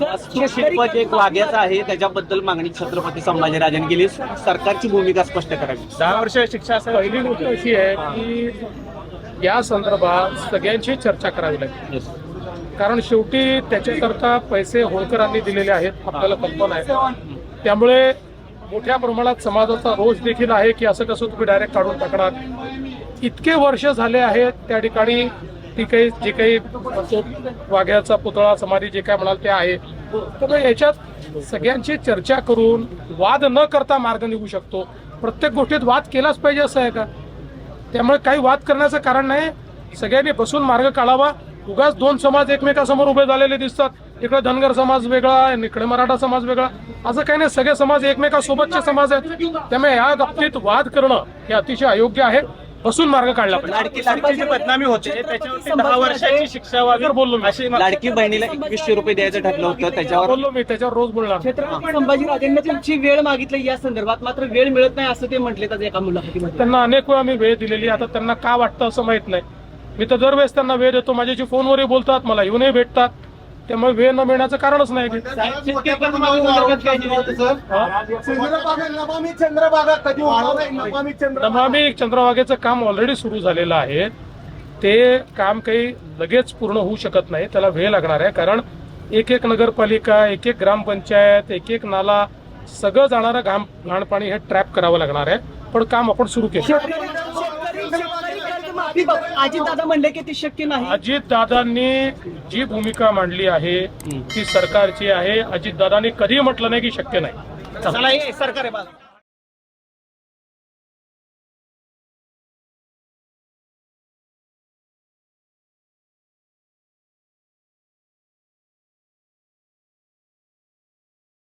वास्तुशिल्प जे एक वाघ्याचं आहे. त्याच्याबद्दल मागणी छत्रपती संभाजीराजांनी केली. सरकारची भूमिका स्पष्ट करावी. दहा वर्ष शिक्षा असेल पहिली गोष्ट अशी आहे की या संदर्भात सगळ्यांची चर्चा करावी लागेल कारण शेवटी त्याच्याकरता पैसे होळकरांनी दिलेले आहेत. आपल्याला कल्पना आहे. त्यामुळे मोठ्या प्रमाणात समाजाचा रोष देखील आहे की असं कसं तुम्ही डायरेक्ट काढून टाकणार. इतके वर्ष झाले आहेत त्या ठिकाणी ती काही जे काही वाघ्याचा पुतळा समाधी जे काय म्हणाल ते आहे. तर याच्यात सगळ्यांची चर्चा करून वाद न करता मार्ग निघू शकतो. प्रत्येक गोष्टीत वाद केलाच पाहिजे असं आहे का? त्यामुळे काही वाद करण्याचं कारण नाही. सगळ्यांनी बसून मार्ग काढावा. उगाच दोन समाज एकमेकासमोर उभे झालेले दिसतात. इकडे धनगर समाज वेगळा इकडे मराठा समाज वेगळा. असं काही नाही. सगळे समाज एकमेकासोबतचे समाज आहेत. त्यामुळे या बाबतीत वाद करणं हे अतिशय अयोग्य आहे. बसून मार्ग काढला लाडकी लाडकी जी बदनामी होते त्याच्यावरती दहा वर्षाची शिक्षा व्हावी तर बोललो मी. अशी लाडकी बहिणीला एकवीसशे रुपये द्यायचं ठरलं होतं त्याच्यावर बोललो मी त्याच्यावर रोज बोलणार. छत्रपती संभाजीराजांनी त्यांची वेळ मागितली या संदर्भात मात्र वेळ मिळत नाही असं ते म्हटले त्याच्या एका मुलाखतीमध्ये. त्यांना अनेक वेळा मी वेळ दिलेली आता त्यांना का वाटतं असं माहीत नाही. मी तर दरवेळेस त्यांना वेळ देतो. माझ्याशी फोनवरही बोलतात मला येऊनही भेटतात. त्यामुळे वेळ न मिळण्याचं कारणच नाही. नमामी चंद्रभागा कधी होणार आहे? नमामी चंद्र नमामि चंद्रभागेचं काम ऑलरेडी सुरू झालेलं आहे. ते काम काही लगेच पूर्ण होऊ शकत नाही. त्याला वेळ लागणार आहे. कारण एक एक नगरपालिका एक एक ग्रामपंचायत एक एक नाला सगळं जाणारं घाम घाण पाणी हे ट्रॅप करावं लागणार आहे. पण काम आपण सुरू केलं. अजित दादा म्हणले की ते शक्य नाही. अजित दादांनी जी भूमिका मांडली आहे ती सरकारची आहे. अजित दादांनी कधी म्हटलं नाही की शक्य नाही. हे सरकार आहे.